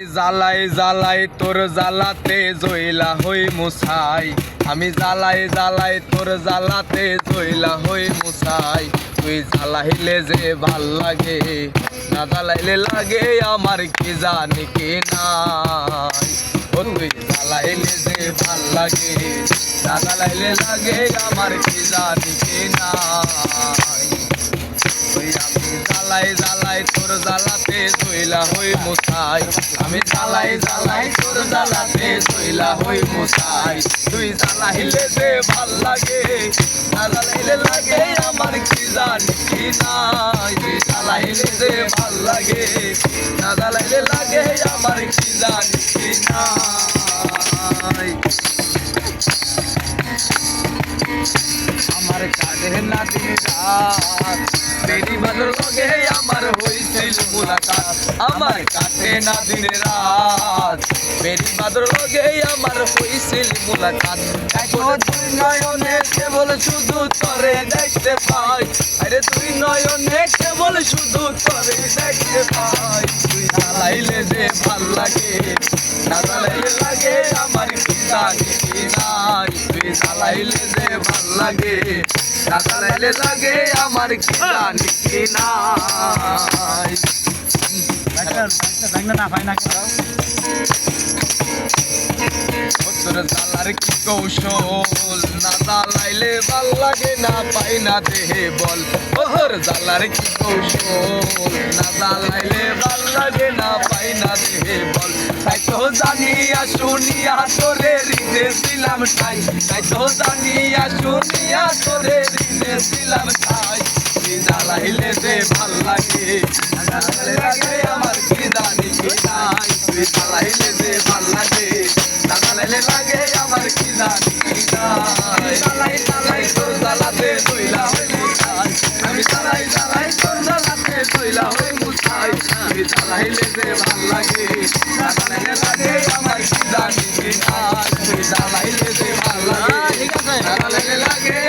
জ্বালাই জ্বালাই, তোর জ্বালাতে জইলা হই মুসাই আমি জ্বালাই জ্বালাই, তোর জ্বালাতে জইলা হই মুসাই তুই জ্বালাইলে যে ভালো লাগে, না জ্বালাইলে লাগে আমার কি জানি কি নাই। ও তুই জ্বালাইলে যে ভালো লাগে, না জ্বালাইলে লাগে আমার কি জানি কি নাই। ওই আমি জইলা হই মুসাই আমি জ্বালাই জ্বালাই, তোর জ্বালাতে সইলা হই মুসাই তুই জ্বালাইলে যে ভালো লাগে জ্বালাইলে লাগে আমার কি জানি কি নাই। তুই জ্বালাইলে যে ভালো লাগে, না জ্বালাইলে লাগে আমার কাঁধে না দিন রাত বেরি বাদর লগে আমার হইছিল মুলাকাত আমার কাটে না দিন রাত বেরি বাদর লগে আমার হইছিল মুলাকাত নয়নে কেবল শুধু তরে দেখতে পাই আরে তুই নয়নে কেবল শুধু তরে দেখতে পাই তুই জ্বালাইলে যে ভালো লাগে না লাগে আমার কি নাই তুই জ্বালাইলে যে ভালো লাগে জ্বালাইলে লাগে আমার কি জানি কি নাই। জ্বালার কি কৌশল? জ্বালাইলে ভালো লাগে না, পাই না দেহে বল। ওর জ্বালার কি কৌশল? না জ্বালাইলে ভালো লাগে না, পাই না দেহে বল। তাই তো জানিয়া শুনিয়া তোরে রিদে ছিলাম তাই তাই তো জানিয়া শুনিয়া তোরে রিদে ছিলাম তাই তুই জ্বালাইলে যে ভালো লাগে জ্বালাইলে লাগে আমার কি জানি কি তুই জ্বালাইলে যে বাজাইতে ভালো লাগে না বানাইলে লাগে